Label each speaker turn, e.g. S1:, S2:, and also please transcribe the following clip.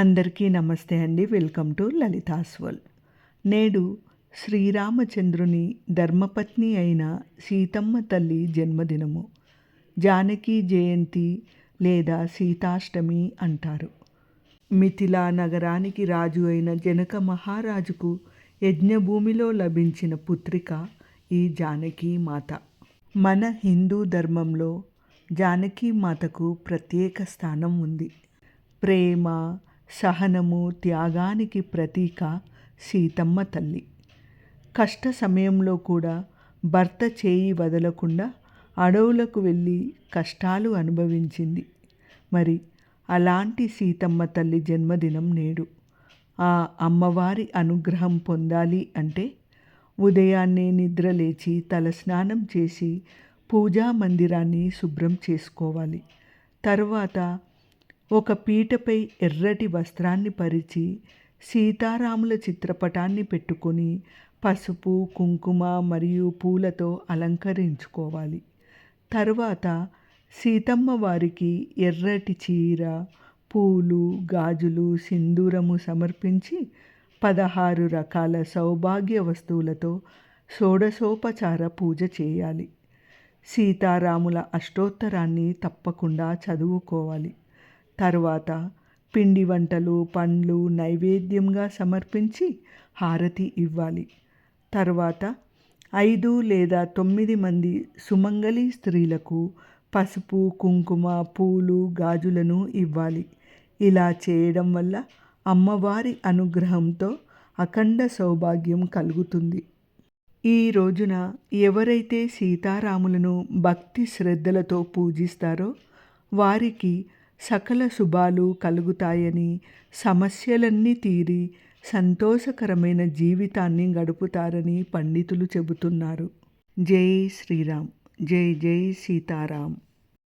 S1: అందరికీ నమస్తే అండి. వెల్కమ్ టు లలితాస్వల్ నేడు శ్రీరామచంద్రుని ధర్మపత్ని అయిన సీతమ్మ తల్లి జన్మదినము. జానకి జయంతి లేదా సీతాష్టమి అంటారు. మిథిలా నగరానికి రాజు అయిన జనక మహారాజుకు యజ్ఞభూమిలో లభించిన పుత్రిక ఈ జానకీ మాత. మన హిందూ ధర్మంలో జానకీ మాతకు ప్రత్యేక స్థానం ఉంది. ప్రేమ సహనము త్యాగానికి ప్రతీక సీతమ్మ తల్లి. కష్ట సమయంలో కూడా భర్త చేయి వదలకుండా అడవులకు వెళ్ళి కష్టాలు అనుభవించింది. మరి అలాంటి సీతమ్మ తల్లి జన్మదినం నేడు ఆ అమ్మవారి అనుగ్రహం పొందాలి అంటే ఉదయాన్నే నిద్రలేచి తలస్నానం చేసి పూజా మందిరాన్ని శుభ్రం చేసుకోవాలి. తర్వాత ఒక పీటపై ఎర్రటి వస్త్రాన్ని పరిచి సీతారాముల చిత్రపటాన్ని పెట్టుకొని పసుపు కుంకుమ మరియు పూలతో అలంకరించుకోవాలి. తరువాత సీతమ్మ వారికి ఎర్రటి చీర పూలు గాజులు సింధూరము సమర్పించి పదహారు రకాల సౌభాగ్య వస్తువులతో షోడశోపచార పూజ చేయాలి. సీతారాముల అష్టోత్తరాన్ని తప్పకుండా చదువుకోవాలి. తరువాత పిండి వంటలు పండ్లు నైవేద్యంగా సమర్పించి హారతి ఇవ్వాలి. తర్వాత ఐదు లేదా తొమ్మిది మంది సుమంగళి స్త్రీలకు పసుపు కుంకుమ పూలు గాజులను ఇవ్వాలి. ఇలా చేయడం వల్ల అమ్మవారి అనుగ్రహంతో అఖండ సౌభాగ్యం కలుగుతుంది. ఈ రోజున ఎవరైతే సీతారాములను భక్తి శ్రద్ధలతో పూజిస్తారో వారికి సకల శుభాలు కలుగుతాయని సమస్యలన్నీ తీరి సంతోషకరమైన జీవితాన్ని గడుపుతారని పండితులు చెబుతున్నారు. జై శ్రీరామ్. జై జై సీతారాం